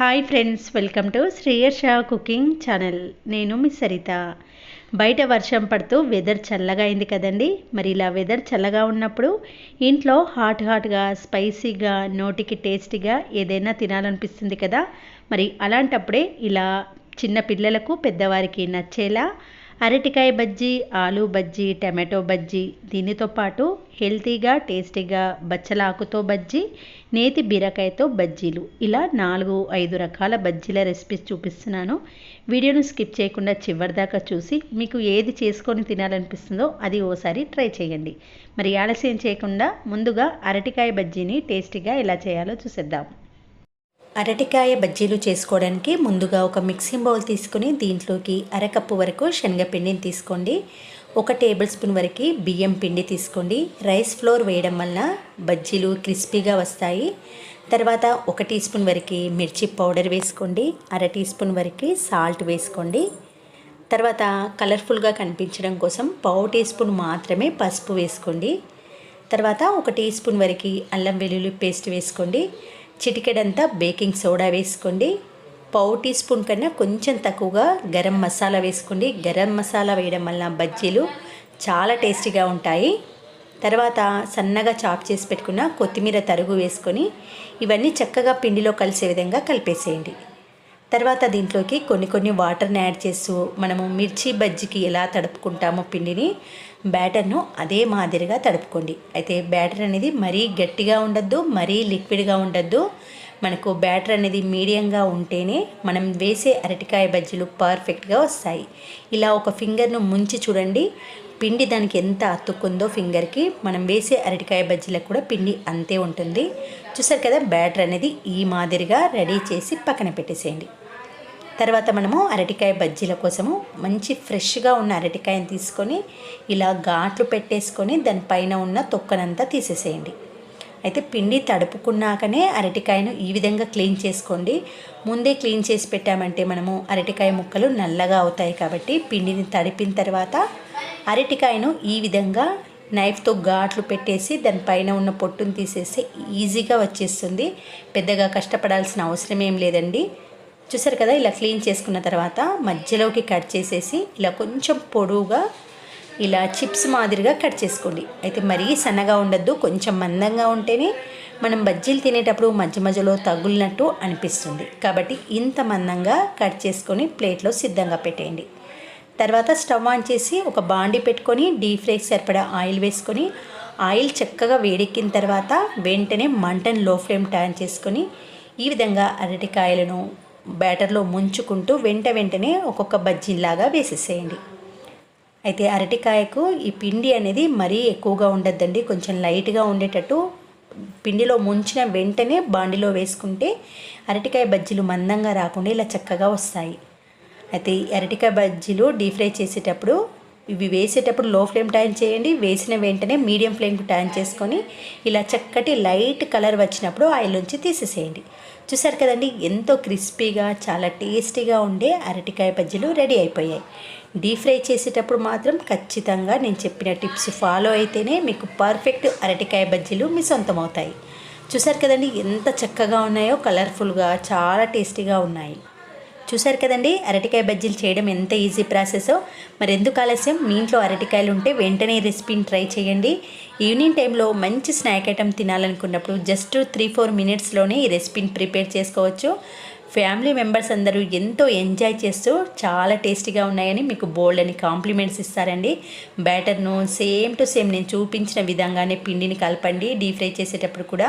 Hi friends welcome to Shreyarsha cooking channel నేను మీ సరిత. బయట వర్షం పడుతూ వెదర్ చల్లగా అయింది కదండి. మరి ఇలా వెదర్ చల్లగా ఉన్నప్పుడు ఇంట్లో హాట్ హాట్గా స్పైసీగా నోటికి టేస్టీగా ఏదైనా తినాలనిపిస్తుంది కదా. మరి అలాంటప్పుడే ఇలా చిన్న పిల్లలకు పెద్దవారికి నచ్చేలా అరటికాయ బజ్జీ ఆలు బజ్జీ టమాటో బజ్జీ దీనితో పాటు హెల్తీగా టేస్టీగా బచ్చలాకుతో బజ్జీ నేతి బీరకాయతో బజ్జీలు. ఇలా నాలుగు ఐదు రకాల బజ్జీల రెసిపీస్ చూపిస్తున్నాను. వీడియోను స్కిప్ చేయకుండా చివరిదాకా చూసి మీకు ఏది చేసుకొని తినాలనిపిస్తుందో అది ఓసారి ట్రై చేయండి. మరి ఆలస్యం చేయకుండా ముందుగా అరటికాయ బజ్జీని టేస్టీగా ఎలా చేయాలో చూసేద్దాం. అరటికాయ బజ్జీలు చేసుకోవడానికి ముందుగా ఒక మిక్సింగ్ బౌల్ తీసుకుని దీంట్లోకి అరకప్పు వరకు శనగపిండిని తీసుకోండి. ఒక టేబుల్ స్పూన్ వరకు బియ్యం పిండి తీసుకోండి. రైస్ ఫ్లోర్ వేయడం వల్ల బజ్జీలు క్రిస్పీగా వస్తాయి. తర్వాత ఒక టీ స్పూన్ వరకు మిర్చి పౌడర్ వేసుకోండి. అర టీ స్పూన్ వరకు సాల్ట్ వేసుకోండి. తర్వాత కలర్ఫుల్గా కనిపించడం కోసం పావు టీ స్పూన్ మాత్రమే పసుపు వేసుకోండి. తర్వాత ఒక టీ స్పూన్ వరకు అల్లం వెల్లుల్లి పేస్ట్ వేసుకోండి. చిటికెడంతా బేకింగ్ సోడా వేసుకోండి. పావు టీ స్పూన్ కన్నా కొంచెం తక్కువగా గరం మసాలా వేసుకోండి. గరం మసాలా వేయడం వల్ల బజ్జీలు చాలా టేస్టీగా ఉంటాయి. తర్వాత సన్నగా చాప్ చేసి పెట్టుకున్న కొత్తిమీర తరుగు వేసుకొని ఇవన్నీ చక్కగా పిండిలో కలిసే విధంగా కలిపేసేయండి. తర్వాత దీంట్లోకి కొన్ని కొన్ని వాటర్ని యాడ్ చేస్తూ మనము మిర్చి బజ్జీకి ఎలా తడుపుకుంటామో పిండిని బ్యాటర్ను అదే మాదిరిగా తడుపుకోండి. అయితే బ్యాటర్ అనేది మరీ గట్టిగా ఉండద్దు మరీ లిక్విడ్గా ఉండద్దు. మనకు బ్యాటర్ అనేది మీడియంగా ఉంటేనే మనం వేసే అరటికాయ బజ్జీలు పర్ఫెక్ట్గా వస్తాయి. ఇలా ఒక ఫింగర్ను ముంచి చూడండి. పిండి దానికి ఎంత అతుక్కుందో ఫింగర్కి మనం వేసే అరటికాయ బజ్జీలకు కూడా పిండి అంతే ఉంటుంది. చూసారు కదా బ్యాటర్ అనేది ఈ మాదిరిగా రెడీ చేసి పక్కన పెట్టేసేయండి. తర్వాత మనము అరటికాయ బజ్జీల కోసము మంచి ఫ్రెష్గా ఉన్న అరటికాయని తీసుకొని ఇలా ఘాట్లు పెట్టేసుకొని దానిపైన ఉన్న తొక్కనంతా తీసేసేయండి. అయితే పిండి తడుపుకున్నాకనే అరటికాయను ఈ విధంగా క్లీన్ చేసుకోండి. ముందే క్లీన్ చేసి పెట్టామంటే మనము అరటికాయ ముక్కలు నల్లగా అవుతాయి కాబట్టి పిండిని తడిపిన తర్వాత అరటికాయను ఈ విధంగా నైఫ్తో ఘాట్లు పెట్టేసి దానిపైన ఉన్న పొట్టును తీసేస్తే ఈజీగా వచ్చేస్తుంది. పెద్దగా కష్టపడాల్సిన అవసరం ఏం లేదండి. చూసారు కదా ఇలా క్లీన్ చేసుకున్న తర్వాత మధ్యలోకి కట్ చేసేసి ఇలా కొంచెం పొడవుగా ఇలా చిప్స్ మాదిరిగా కట్ చేసుకోండి. అయితే మరీ సన్నగా ఉండద్దు కొంచెం మందంగా ఉంటేనే మనం బజ్జీలు తినేటప్పుడు మధ్య మధ్యలో తగులినట్టు అనిపిస్తుంది. కాబట్టి ఇంత మందంగా కట్ చేసుకొని ప్లేట్లో సిద్ధంగా పెట్టేయండి. తర్వాత స్టవ్ ఆన్ చేసి ఒక బాండి పెట్టుకొని డీప్ ఫ్రైకి సరిపడా ఆయిల్ వేసుకొని ఆయిల్ చక్కగా వేడెక్కిన తర్వాత వెంటనే మంటను లో ఫ్లేమ్ టర్న్ చేసుకొని ఈ విధంగా అరటికాయలను బ్యాటర్లో ముంచుకుంటూ వెంట వెంటనే ఒక్కొక్క బజ్జీలాగా వేసేసేయండి. అయితే అరటికాయకు ఈ పిండి అనేది మరీ ఎక్కువగా ఉండద్దండి. కొంచెం లైట్గా ఉండేటట్టు పిండిలో ముంచిన వెంటనే బాండిలో వేసుకుంటే అరటికాయ బజ్జీలు మందంగా రాకుండా ఇలా చక్కగా వస్తాయి. అయితే అరటికాయ బజ్జీలు డీప్ ఫ్రై చేసేటప్పుడు ఇవి వేసేటప్పుడు లో ఫ్లేమ్ టర్న్ చేయండి. వేసిన వెంటనే మీడియం ఫ్లేమ్కి టర్న్ చేసుకొని ఇలా చక్కటి లైట్ కలర్ వచ్చినప్పుడు ఆయిల్ నుంచి తీసేసేయండి. చూసారు కదండి ఎంతో క్రిస్పీగా చాలా టేస్టీగా ఉండే అరటికాయ బజ్జీలు రెడీ అయిపోయాయి. డీప్ ఫ్రై చేసేటప్పుడు మాత్రం ఖచ్చితంగా నేను చెప్పిన టిప్స్ ఫాలో అయితేనే మీకు పర్ఫెక్ట్ అరటికాయ బజ్జీలు మీ సొంతం అవుతాయి చూసారు కదండి ఎంత చక్కగా ఉన్నాయో కలర్ఫుల్గా చాలా టేస్టీగా ఉన్నాయి. చూసారు కదండి? అరటికాయ బజ్జీలు చేయడం ఎంత ఈజీ ప్రాసెసో మరి ఎందుకు ఆలస్యం? మీ ఇంట్లో అరటికాయలు ఉంటే వెంటనే రెసిపీని ట్రై చేయండి. ఈవినింగ్ టైంలో మంచి స్నాక్ ఐటమ్ తినాలనుకున్నప్పుడు జస్ట్ త్రీ ఫోర్ మినిట్స్లోనే ఈ రెసిపీని ప్రిపేర్ చేసుకోవచ్చు. ఫ్యామిలీ మెంబర్స్ అందరూ ఎంతో ఎంజాయ్ చేస్తూ చాలా టేస్టీగా ఉన్నాయని మీకు బోల్డ్ అని కాంప్లిమెంట్స్ ఇస్తారండి. బ్యాటర్ను సేమ్ టు సేమ్ నేను చూపించిన విధంగానే పిండిని కలపండి డీప్ ఫ్రై చేసేటప్పుడు కూడా.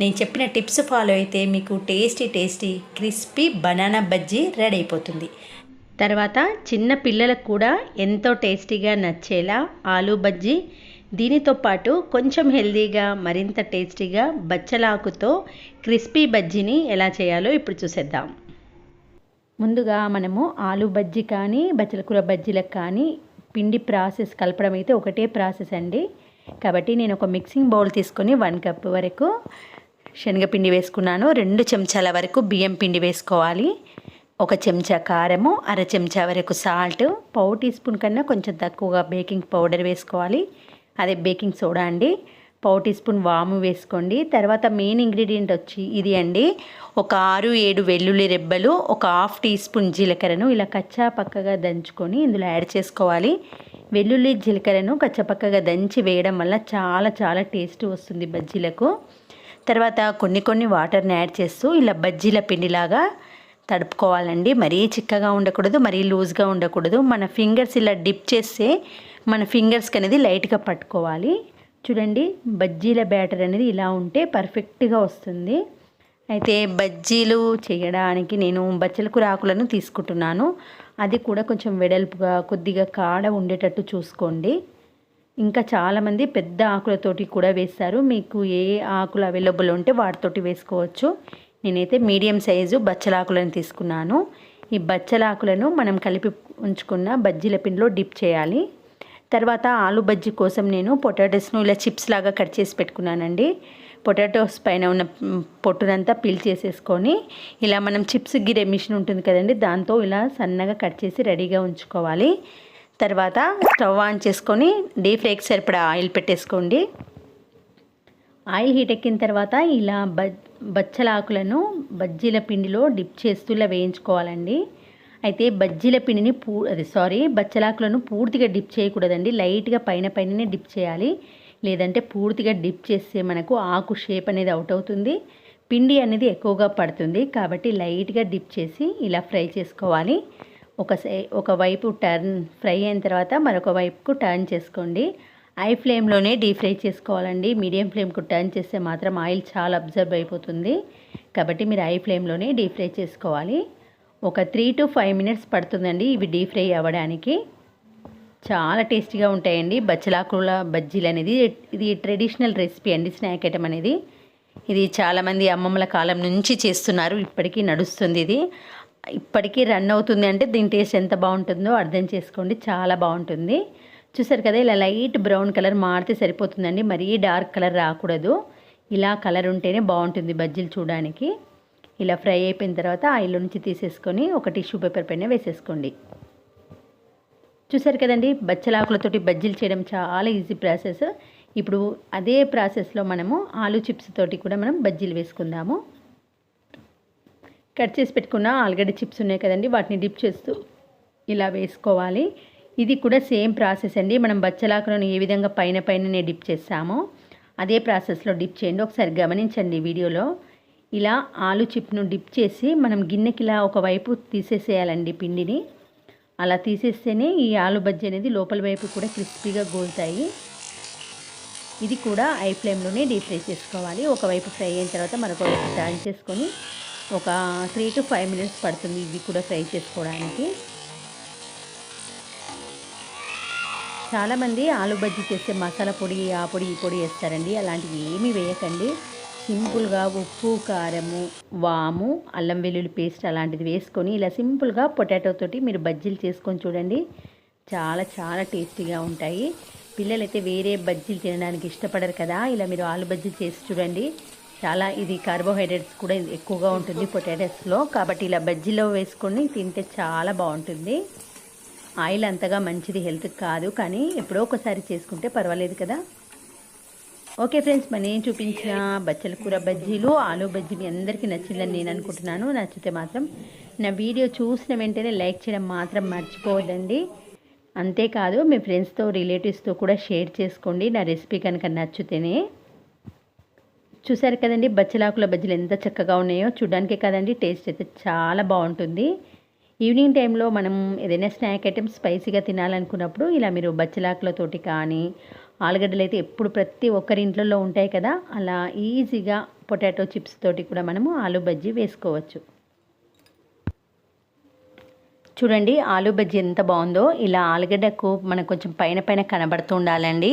నేను చెప్పిన టిప్స్ ఫాలో అయితే మీకు tasty tasty crispy banana bajji ready అయిపోతుంది. తర్వాత చిన్న పిల్లలకు కూడా ఎంతో టేస్టీగా నచ్చేలా ఆలూ బజ్జీ దీనితో పాటు కొంచెం హెల్దీగా మరింత టేస్టీగా బచ్చలాకుతో క్రిస్పీ బజ్జీని ఎలా చేయాలో ఇప్పుడు చూసేద్దాం. ముందుగా మనము ఆలు బజ్జీ కానీ బచ్చలకూర బజ్జీలకు కానీ పిండి ప్రాసెస్ కలపడం అయితే ఒకటే ప్రాసెస్ అండి. కాబట్టి నేను ఒక మిక్సింగ్ బౌల్ తీసుకొని వన్ కప్ వరకు శనగపిండి వేసుకున్నాను. రెండు చెంచాల వరకు బియ్యం పిండి వేసుకోవాలి. ఒక చెంచా కారము అర చెంచా వరకు సాల్ట్ పావు టీ స్పూన్ కన్నా కొంచెం తక్కువగా బేకింగ్ పౌడర్ వేసుకోవాలి. అదే బేకింగ్ సోడా అండి. పావు టీ స్పూన్ వాము వేసుకోండి. తర్వాత మెయిన్ ఇంగ్రీడియంట్ వచ్చి ఇది అండి. ఒక ఆరు ఏడు వెల్లుల్లి రెబ్బలు ఒక హాఫ్ టీ స్పూన్ జీలకర్రను ఇలా కచ్చా పక్కగా దంచుకొని ఇందులో యాడ్ చేసుకోవాలి. వెల్లుల్లి జీలకర్రను కచ్చపక్కగా దంచి వేయడం వల్ల చాలా చాలా టేస్ట్ వస్తుంది బజ్జీలకు. తర్వాత కొన్ని కొన్ని వాటర్ని యాడ్ చేస్తూ ఇలా బజ్జీల పిండిలాగా తడుపుకోవాలండి. మరీ చిక్కగా ఉండకూడదు మరీ లూజ్గా ఉండకూడదు. మన ఫింగర్స్ ఇలా డిప్ చేస్తే మన ఫింగర్స్కి అనేది లైట్గా పట్టుకోవాలి. చూడండి బజ్జీల బ్యాటర్ అనేది ఇలా ఉంటే పర్ఫెక్ట్గా వస్తుంది. అయితే బజ్జీలు చేయడానికి నేను బచ్చల కూర ఆకులను తీసుకుంటున్నాను. అది కూడా కొంచెం వెడల్పుగా కొద్దిగా కాడ ఉండేటట్టు చూసుకోండి. ఇంకా చాలామంది పెద్ద ఆకులతోటి కూడా వేస్తారు. మీకు ఏ ఆకులు అవైలబుల్ ఉంటే వాటితోటి వేసుకోవచ్చు. నేనైతే మీడియం సైజు బచ్చలాకులను తీసుకున్నాను. ఈ బచ్చలాకులను మనం కలిపి ఉంచుకున్న బజ్జీల పిండిలో డిప్ చేయాలి. తర్వాత ఆలు బజ్జీ కోసం నేను పొటాటోస్ను ఇలా చిప్స్ లాగా కట్ చేసి పెట్టుకున్నానండి. పొటాటోస్ పైన ఉన్న పొట్టునంతా పీల్ చేసేసుకొని ఇలా మనం చిప్స్ గిరే మిషన్ ఉంటుంది కదండి దాంతో ఇలా సన్నగా కట్ చేసి రెడీగా ఉంచుకోవాలి. తర్వాత స్టవ్ ఆన్ చేసుకొని డీప్ ఫ్రైకి సరిపడా ఆయిల్ పెట్టేసుకోండి. ఆయిల్ హీట్ ఎక్కిన తర్వాత ఇలా బ బచ్చల ఆకులను బజ్జీల పిండిలో డిప్ చేస్తూ ఇలా వేయించుకోవాలండి. అయితే బజ్జీల పిండిని పూ అది సారీ బచ్చలాకులను పూర్తిగా డిప్ చేయకూడదండి. లైట్గా పైన పైననే డిప్ చేయాలి. లేదంటే పూర్తిగా డిప్ చేస్తే మనకు ఆకు షేప్ అనేది అవుట్ అవుతుంది. పిండి అనేది ఎక్కువగా పడుతుంది. కాబట్టి లైట్గా డిప్ చేసి ఇలా ఫ్రై చేసుకోవాలి. ఒక సై ఒకవైపు టర్న్ ఫ్రై అయిన తర్వాత మరొక వైపుకు టర్న్ చేసుకోండి. ఐ ఫ్లేమ్లోనే డీప్ ఫ్రై చేసుకోవాలండి. మీడియం ఫ్లేమ్కు టర్న్ చేస్తే మాత్రం ఆయిల్ చాలా అబ్జర్వ్ అయిపోతుంది. కాబట్టి మీరు ఐ ఫ్లేమ్లోనే డీప్ ఫ్రై చేసుకోవాలి. ఒక త్రీ టు ఫైవ్ మినిట్స్ పడుతుందండి ఇవి డీప్ ఫ్రై అవ్వడానికి. చాలా టేస్టీగా ఉంటాయండి. బచ్చలాకుల బజ్జీలు అనేది ఇది ట్రెడిషనల్ రెసిపీ అండి స్నాక్ ఐటమ్ అనేది. ఇది చాలామంది అమ్మమ్మల కాలం నుంచి చేస్తున్నారు. ఇప్పటికీ నడుస్తుంది ఇది. ఇప్పటికీ రన్ అవుతుంది అంటే దీని టేస్ట్ ఎంత బాగుంటుందో అర్థం చేసుకోండి. చాలా బాగుంటుంది. చూసారు కదా ఇలా లైట్ బ్రౌన్ కలర్ మారితే సరిపోతుందండి. మరీ డార్క్ కలర్ రాకూడదు. ఇలా కలర్ ఉంటేనే బాగుంటుంది బజ్జీలు చూడడానికి. ఇలా ఫ్రై అయిపోయిన తర్వాత ఆయిల్ నుంచి తీసేసుకొని ఒక టిష్యూ పేపర్ పైన వేసేసుకోండి. చూసారు కదండి బచ్చలాకులతోటి బజ్జీలు చేయడం చాలా ఈజీ ప్రాసెస్. ఇప్పుడు అదే ప్రాసెస్లో మనము ఆలు చిప్స్ తోటి కూడా మనం బజ్జీలు వేసుకుందాము. కట్ చేసి పెట్టుకున్న ఆలుగడ్డ చిప్స్ ఉన్నాయి కదండి వాటిని డిప్ చేస్తూ ఇలా వేసుకోవాలి. ఇది కూడా సేమ్ ప్రాసెస్ అండి. మనం బచ్చలాకులను ఏ విధంగా పైన పైననే డిప్ చేస్తామో అదే ప్రాసెస్లో డిప్ చేయండి. ఒకసారి గమనించండి వీడియోలో. ఇలా ఆలు చిప్ను డిప్ చేసి మనం గిన్నెకి ఇలా ఒకవైపు తీసేసేయాలండి పిండిని. అలా తీసేస్తేనే ఈ ఆలు బజ్జీ అనేది లోపల వైపు కూడా క్రిస్పీగా గోలుతాయి. ఇది కూడా ఐ ఫ్లేమ్లోనే డీప్ ఫ్రై చేసుకోవాలి. ఒకవైపు ఫ్రై అయిన తర్వాత మరొక వైపు టర్న్ చేసుకొని ఒక త్రీ టు ఫైవ్ మినిట్స్ పడుతుంది ఇవి కూడా ఫ్రై చేసుకోవడానికి. చాలామంది ఆలు బజ్జీ చేస్తే మసాలా పొడి ఆ పొడి ఈ పొడి వేస్తారండి. అలాంటివి ఏమీ వేయకండి. సింపుల్గా ఉప్పు కారము వాము అల్లం వెల్లుల్లి పేస్ట్ అలాంటిది వేసుకొని ఇలా సింపుల్గా పొటాటో తోటి మీరు బజ్జీలు చేసుకొని చూడండి. చాలా చాలా టేస్టీగా ఉంటాయి. పిల్లలైతే వేరే బజ్జీలు తినడానికి ఇష్టపడరు కదా. ఇలా మీరు ఆలు బజ్జీలు చేసి చూడండి. చాలా ఇది కార్బోహైడ్రేట్స్ కూడా ఎక్కువగా ఉంటుంది పొటాటోస్లో. కాబట్టి ఇలా బజ్జీలో వేసుకొని తింటే చాలా బాగుంటుంది. ఆయిల్ అంతగా మంచిది హెల్త్కి కాదు కానీ ఎప్పుడో ఒకసారి చేసుకుంటే పర్వాలేదు కదా. ఓకే ఫ్రెండ్స్ మరి నేను చూపించిన బచ్చల కూర బజ్జీలు ఆలు బజ్జీ మీ అందరికీ నచ్చిందని నేను అనుకుంటున్నాను. నచ్చితే మాత్రం నా వీడియో చూసిన వెంటనే లైక్ చేయడం మాత్రం మర్చిపోవద్దండి. అంతేకాదు మీ ఫ్రెండ్స్తో రిలేటివ్స్తో కూడా షేర్ చేసుకోండి. నా రెసిపీ కనుక నచ్చితేనే. చూసారు కదండి బచ్చలాకుల బజ్జీలు ఎంత చక్కగా ఉన్నాయో. చూడడానికే కదండి టేస్ట్ అయితే చాలా బాగుంటుంది. ఈవినింగ్ టైంలో మనం ఏదైనా స్నాక్ ఐటమ్స్ స్పైసీగా తినాలనుకున్నప్పుడు ఇలా మీరు బచ్చలాకులతోటి కానీ ఆలుగడ్డలు అయితే ఎప్పుడు ప్రతి ఒక్కరి ఇంట్లో ఉంటాయి కదా అలా ఈజీగా పొటాటో చిప్స్ తోటి కూడా మనము ఆలు బజ్జీ వేసుకోవచ్చు. చూడండి ఆలు బజ్జీ ఎంత బాగుందో. ఇలా ఆలుగడ్డకు మనకు కొంచెం పైన పైన కనబడుతూ ఉండాలండి.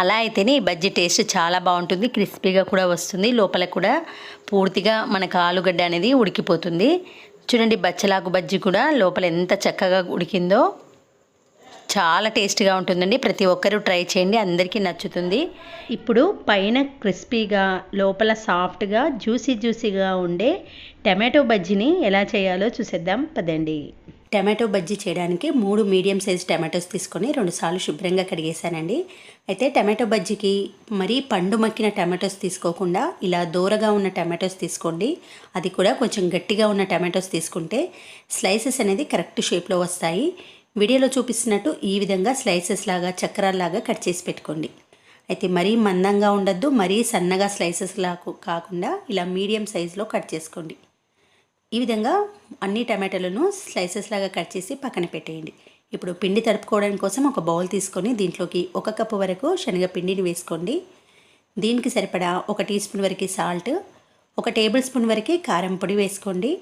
అలా అయితేనే ఈ బజ్జీ టేస్ట్ చాలా బాగుంటుంది క్రిస్పీగా కూడా వస్తుంది. లోపల కూడా పూర్తిగా మనకు ఆలుగడ్డ అనేది ఉడికిపోతుంది. చూడండి బచ్చలాకు బజ్జీ కూడా లోపల ఎంత చక్కగా ఉడికిందో చాలా టేస్ట్గా ఉంటుందండి. ప్రతి ఒక్కరూ ట్రై చేయండి అందరికీ నచ్చుతుంది. ఇప్పుడు పైన క్రిస్పీగా లోపల సాఫ్ట్గా జ్యూసీ జ్యూసీగా ఉండే టమాటో బజ్జీని ఎలా చేయాలో చూసేద్దాం. పదండి. టమాటో బజ్జీ చేయడానికి మూడు మీడియం సైజ్ టమాటోస్ తీసుకొని రెండుసార్లు శుభ్రంగా కడిగేశానండి. అయితే టమాటో బజ్జీకి మరీ పండు మక్కిన టమాటోస్ తీసుకోకుండా ఇలా దూరగా ఉన్న టమాటోస్ తీసుకోండి. అది కూడా కొంచెం గట్టిగా ఉన్న టమాటోస్ తీసుకుంటే స్లైసెస్ అనేది కరెక్ట్ షేప్లో వస్తాయి. వీడియోలో చూపిస్తున్నట్టు ఈ విధంగా స్లైసెస్ లాగా చక్రాల్లాగా కట్ చేసి పెట్టుకోండి. అయితే మరీ మందంగా ఉండద్దు మరీ సన్నగా స్లైసెస్ లాగా కాకుండా ఇలా మీడియం సైజులో కట్ చేసుకోండి. ఈ విధంగా అన్ని టమాటాలను స్లైసెస్ లాగా కట్ చేసి పక్కన పెట్టేయండి. ఇప్పుడు పిండి తడుపుకోవడానికి కోసం ఒక బౌల్ తీసుకొని దీంట్లోకి ఒక కప్పు వరకు శనగపిండిని వేసుకోండి. దీనికి సరిపడా ఒక టీ స్పూన్ వరకు సాల్ట్ ఒక టేబుల్ స్పూన్ వరకు కారం పొడి వేసుకోండి.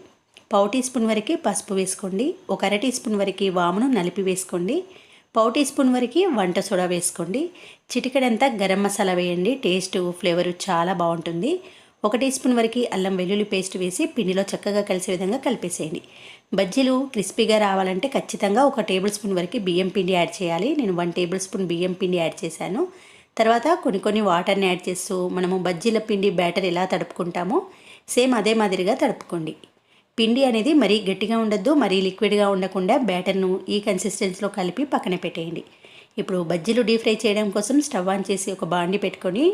పావు టీ స్పూన్ వరకు పసుపు వేసుకోండి. ఒక అర టీ స్పూన్ వరకు వామును నలిపి వేసుకోండి. పావు టీ స్పూన్ వరకు వంట సోడా వేసుకోండి. చిటికెడంతా గరం మసాలా వేయండి. టేస్ట్ ఫ్లేవర్ చాలా బాగుంటుంది. ఒక టీ స్పూన్ వరకు అల్లం వెల్లుల్లి పేస్ట్ వేసి పిండిలో చక్కగా కలిసే విధంగా కలిపేసేయండి. బజ్జీలు క్రిస్పీగా రావాలంటే ఖచ్చితంగా ఒక టేబుల్ స్పూన్ వరకు బియ్యం పిండి యాడ్ చేయాలి. నేను వన్ టేబుల్ స్పూన్ బియ్యం పిండి యాడ్ చేశాను. తర్వాత కొన్ని కొన్ని వాటర్ని యాడ్ చేస్తూ మనము బజ్జీల పిండి బ్యాటర్ ఎలా తడుపుకుంటామో సేమ్ అదే మాదిరిగా తడుపుకోండి. పిండి అనేది మరీ గట్టిగా ఉండద్దు మరీ లిక్విడ్గా ఉండకుండా బ్యాటర్ను ఈ కన్సిస్టెన్సీలో కలిపి పక్కన పెట్టేయండి. ఇప్పుడు బజ్జీలు డీప్ ఫ్రై చేయడం కోసం స్టవ్ ఆన్ చేసి ఒక బాండి పెట్టుకొని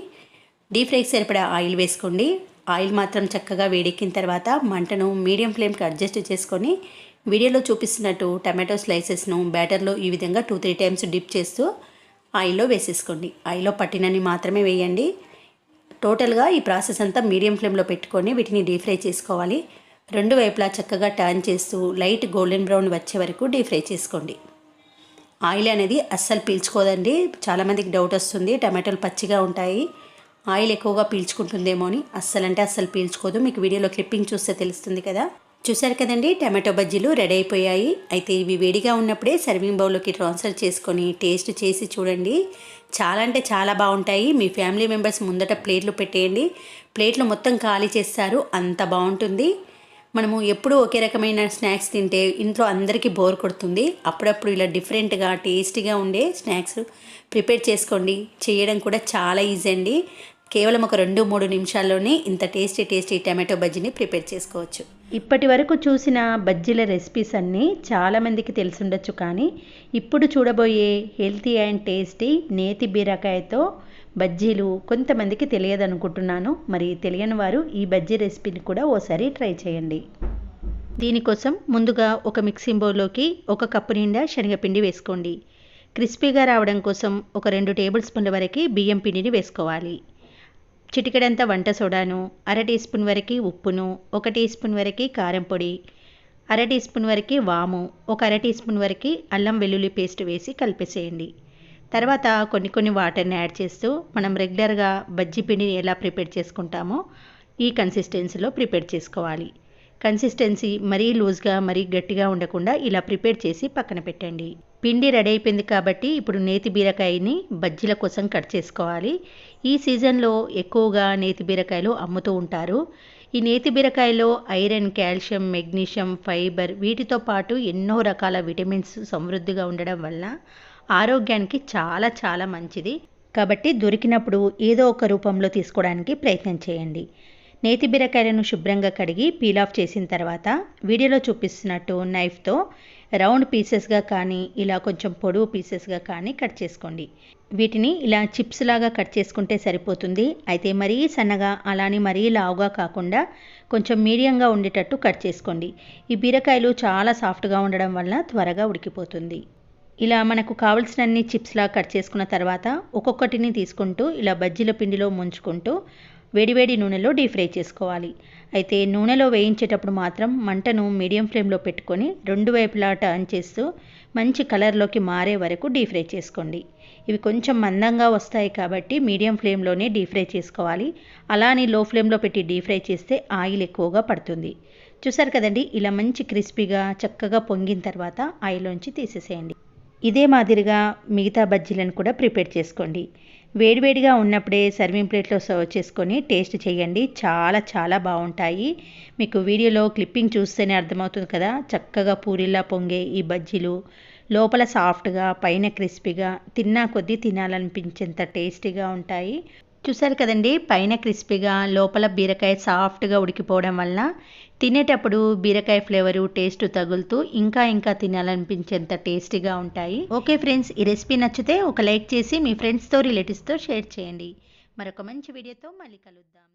డీప్ ఫ్రైకి సరిపడా ఆయిల్ వేసుకోండి. ఆయిల్ మాత్రం చక్కగా వేడెక్కిన తర్వాత మంటను మీడియం ఫ్లేమ్కి అడ్జస్ట్ చేసుకొని వీడియోలో చూపిస్తున్నట్టు టమాటో స్లైసెస్ను బ్యాటర్లో ఈ విధంగా టూ త్రీ టైమ్స్ డిప్ చేస్తూ ఆయిల్లో వేసేసుకోండి. ఆయిల్లో పట్టినని మాత్రమే వేయండి. టోటల్గా ఈ ప్రాసెస్ అంతా మీడియం ఫ్లేమ్లో పెట్టుకొని వీటిని డీప్ ఫ్రై చేసుకోవాలి. రెండు వైపులా చక్కగా టర్న్ చేస్తూ లైట్ గోల్డెన్ బ్రౌన్ వచ్చే వరకు డీప్ ఫ్రై చేసుకోండి. ఆయిల్ అనేది అస్సలు పీల్చుకోదండి. చాలామందికి డౌట్ వస్తుంది. టమాటోలు పచ్చిగా ఉంటాయి. ఆయిల్ ఎక్కువగా పీల్చుకుంటుందేమో అని అస్సలంటే అస్సలు పీల్చుకోదు. మీకు వీడియోలో క్లిప్పింగ్ చూస్తే తెలుస్తుంది కదా. చూసారు కదండి టమాటో బజ్జీలు రెడీ అయిపోయాయి. అయితే ఇవి వేడిగా ఉన్నప్పుడే సర్వింగ్ బౌల్లోకి ట్రాన్స్ఫర్ చేసుకొని టేస్ట్ చేసి చూడండి. చాలా అంటే చాలా బాగుంటాయి. మీ ఫ్యామిలీ మెంబర్స్ ముందట ప్లేట్లు పెట్టేయండి. ప్లేట్లు మొత్తం ఖాళీ చేస్తారు. అంత బాగుంటుంది. మనము ఎప్పుడూ ఒకే రకమైన స్నాక్స్ తింటే ఇంట్లో అందరికీ బోర్ కొడుతుంది. అప్పుడప్పుడు ఇలా డిఫరెంట్గా టేస్టీగా ఉండే స్నాక్స్ ప్రిపేర్ చేసుకోండి. చేయడం కూడా చాలా ఈజీ అండి. కేవలం ఒక రెండు మూడు నిమిషాల్లోనే ఇంత టేస్టీ టేస్టీ టమాటో బజ్జీని ప్రిపేర్ చేసుకోవచ్చు. ఇప్పటి వరకు చూసిన బజ్జీల రెసిపీస్ అన్నీ చాలామందికి తెలిసుండొచ్చు కానీ ఇప్పుడు చూడబోయే హెల్తీ అండ్ టేస్టీ నేతి బీరకాయతో బజ్జీలు కొంతమందికి తెలియదు అనుకుంటున్నాను మరి తెలియని వారు ఈ బజ్జీ రెసిపీని కూడా ఓసారి ట్రై చేయండి. దీనికోసం ముందుగా ఒక మిక్సింగ్ బౌల్లోకి ఒక కప్పు నిండా శనగపిండి వేసుకోండి. క్రిస్పీగా రావడం కోసం ఒక రెండు టేబుల్ స్పూన్ల వరకు బియ్యం పిండిని వేసుకోవాలి. చిటికెడంత వంట సోడాను అర టీ స్పూన్ వరకు ఉప్పును ఒక టీ స్పూన్ వరకు కారం పొడి అర టీ స్పూన్ వరకు వాము ఒక అర టీ స్పూన్ వరకు అల్లం వెల్లుల్లి పేస్ట్ వేసి కలిపేసేయండి. తర్వాత కొన్ని కొన్ని వాటర్ని యాడ్ చేస్తూ మనం రెగ్యులర్గా బజ్జీ పిండిని ఎలా ప్రిపేర్ చేసుకుంటామో ఈ కన్సిస్టెన్సీలో ప్రిపేర్ చేసుకోవాలి. కన్సిస్టెన్సీ మరీ లూజ్గా మరీ గట్టిగా ఉండకుండా ఇలా ప్రిపేర్ చేసి పక్కన పెట్టండి. పిండి రెడీ అయిపోయింది కాబట్టి ఇప్పుడు నేతి బీరకాయని బజ్జీల కోసం కట్ చేసుకోవాలి. ఈ సీజన్లో ఎక్కువగా నేతి బీరకాయలు అమ్ముతూ ఉంటారు. ఈ నేతి బీరకాయలో ఐరన్ కాల్షియం మెగ్నీషియం ఫైబర్ వీటితో పాటు ఎన్నో రకాల విటమిన్స్ సమృద్ధిగా ఉండడం వల్ల ఆరోగ్యానికి చాలా చాలా మంచిది. కాబట్టి దొరికినప్పుడు ఏదో ఒక రూపంలో తీసుకోవడానికి ప్రయత్నం చేయండి. నేతి బీరకాయలను శుభ్రంగా కడిగి పీల్ ఆఫ్ చేసిన తర్వాత వీడియోలో చూపిస్తున్నట్టు నైఫ్తో రౌండ్ పీసెస్గా కానీ ఇలా కొంచెం పొడవు పీసెస్గా కానీ కట్ చేసుకోండి. వీటిని ఇలా చిప్స్ లాగా కట్ చేసుకుంటే సరిపోతుంది. అయితే మరీ సన్నగా అలానే మరీ లావుగా కాకుండా కొంచెం మీడియంగా ఉండేటట్టు కట్ చేసుకోండి. ఈ బీరకాయలు చాలా సాఫ్ట్గా ఉండడం వల్ల త్వరగా ఉడికిపోతుంది. ఇలా మనకు కావలసినన్ని చిప్స్లా కట్ చేసుకున్న తర్వాత ఒక్కొక్కటిని తీసుకుంటూ ఇలా బజ్జీల పిండిలో ముంచుకుంటూ వేడివేడి నూనెలో డీప్ ఫ్రై చేసుకోవాలి. అయితే నూనెలో వేయించేటప్పుడు మాత్రం మంటను మీడియం ఫ్లేమ్లో పెట్టుకొని రెండు వైపులా టర్న్ చేస్తూ మంచి కలర్లోకి మారే వరకు డీప్ ఫ్రై చేసుకోండి. ఇవి కొంచెం మందంగా వస్తాయి కాబట్టి మీడియం ఫ్లేమ్లోనే డీప్ ఫ్రై చేసుకోవాలి. అలానే లో ఫ్లేమ్లో పెట్టి డీప్ ఫ్రై చేస్తే ఆయిల్ ఎక్కువగా పడుతుంది. చూసారు కదండి? ఇలా మంచి క్రిస్పీగా చక్కగా పొంగిన తర్వాత ఆయిల్లోంచి తీసేసేయండి. ఇదే మాదిరిగా మిగతా బజ్జీలను కూడా ప్రిపేర్ చేసుకోండి. వేడివేడిగా ఉన్నప్పుడే సర్వింగ్ ప్లేట్లో సర్వ్ చేసుకొని టేస్ట్ చేయండి. చాలా చాలా బాగుంటాయి. మీకు వీడియోలో క్లిప్పింగ్ చూస్తేనే అర్థమవుతుంది కదా. చక్కగా పూరిలా పొంగే ఈ బజ్జీలు. లోపల సాఫ్ట్గా పైన క్రిస్పీగా తిన్నా కొద్దీ తినాలనిపించేంత టేస్టీగా ఉంటాయి. చూసారు కదండి పైన క్రిస్పీగా లోపల బీరకాయ సాఫ్ట్గా ఉడికిపోవడం వల్ల తినేటప్పుడు బీరకాయ ఫ్లేవరు టేస్ట్ తగులుతూ ఇంకా ఇంకా తినాలనిపించేంత టేస్టీగా ఉంటాయి. ఓకే ఫ్రెండ్స్ ఈ రెసిపీ నచ్చితే ఒక లైక్ చేసి మీ ఫ్రెండ్స్తో రిలేటివ్స్తో షేర్ చేయండి. మరొక మంచి వీడియోతో మళ్ళీ కలుద్దాం.